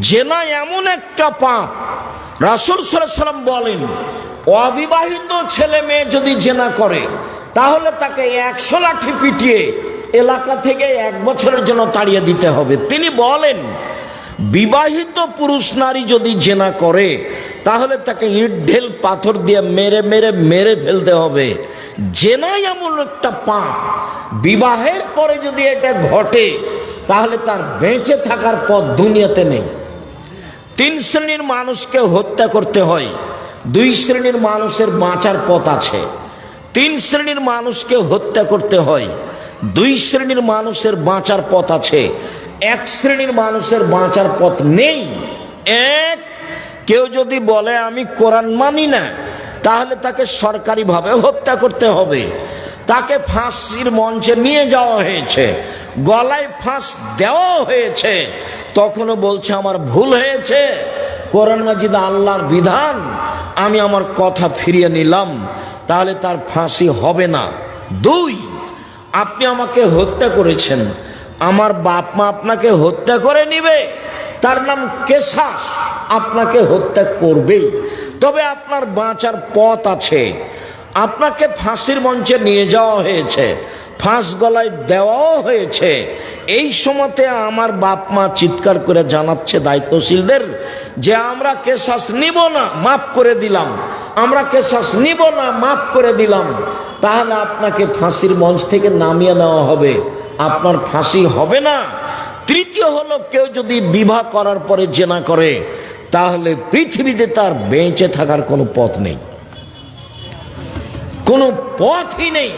জেনা এমন একটা পাপ। রাসুল সাল্লাম বলেন, অবিবাহিত ছেলে মেয়ে যদি জেনা করে, তাহলে তাকে একশো লাঠি পিটিয়ে এলাকা থেকে এক বছরের জন্য তাড়িয়ে দিতে হবে। তিনি বলেন, বিবাহিত পুরুষ নারী যদি জেনা করে, তাহলে তাকে ইট ঢেল পাথর দিয়ে মেরে মেরে মেরে ফেলতে হবে। জেনাই এমন একটা পাপ। বিবাহের পরে যদি এটা ঘটে তাহলে তার বেঁচে থাকার পথ দুনিয়াতে নেই। তিন শ্রেণির মানুষকে হত্যা করতে হয়, দুই শ্রেণির মানুষের বাঁচার পথ আছে। তিন শ্রেণির মানুষকে হত্যা করতে হয়, দুই শ্রেণির মানুষের বাঁচার পথ আছে। এক শ্রেণির মানুষের বাঁচার পথ নেই। এক, কেউ যদি বলে, আমি কোরআন মানি না, তাহলে তাকে সরকারিভাবে হত্যা করতে হবে। তাকে ফাঁসির মঞ্চে নিয়ে যাওয়া হয়েছে। গলায় ফাঁস দেওয়া হয়েছে। তখনও বলছে, আমার ভুল হয়েছে। কোরআন মাজিদ আল্লাহর বিধান। আমি আমার কথা ফিরিয়ে নিলাম। তাহলে তার ফাঁসি হবে না। দুই, আপনি আমাকে হত্যা করেছেন। আমার বাপ মা আপনাকে হত্যা করে নিবে। তার নাম কেশাস। আপনাকে হত্যা করবেই। তবে আপনার বাঁচার পথ আছে। আপনাকে ফাঁসির মঞ্চে নিয়ে যাওয়া হয়েছে। ফাঁস গলায় দেওয়াও হয়েছে। এই সময়তে আমার বাপ মা চিৎকার করে জানাচ্ছে দায়িত্বশীলদের যে আমরা কেশাস নিব না, মাফ করে দিলাম। আমরা কেশাস নিব না, মাফ করে দিলাম। তাহলে আপনাকে ফাঁসির মঞ্চ থেকে নামিয়ে নেওয়া হবে। আপনার ফাঁসি হবে না। তৃতীয় হলো, কেউ যদি বিবাহ করার পরে জেনা করে, তাহলে পৃথিবীতে তার বেঁচে থাকার কোনো পথ নেই। কোনো পথই নেই।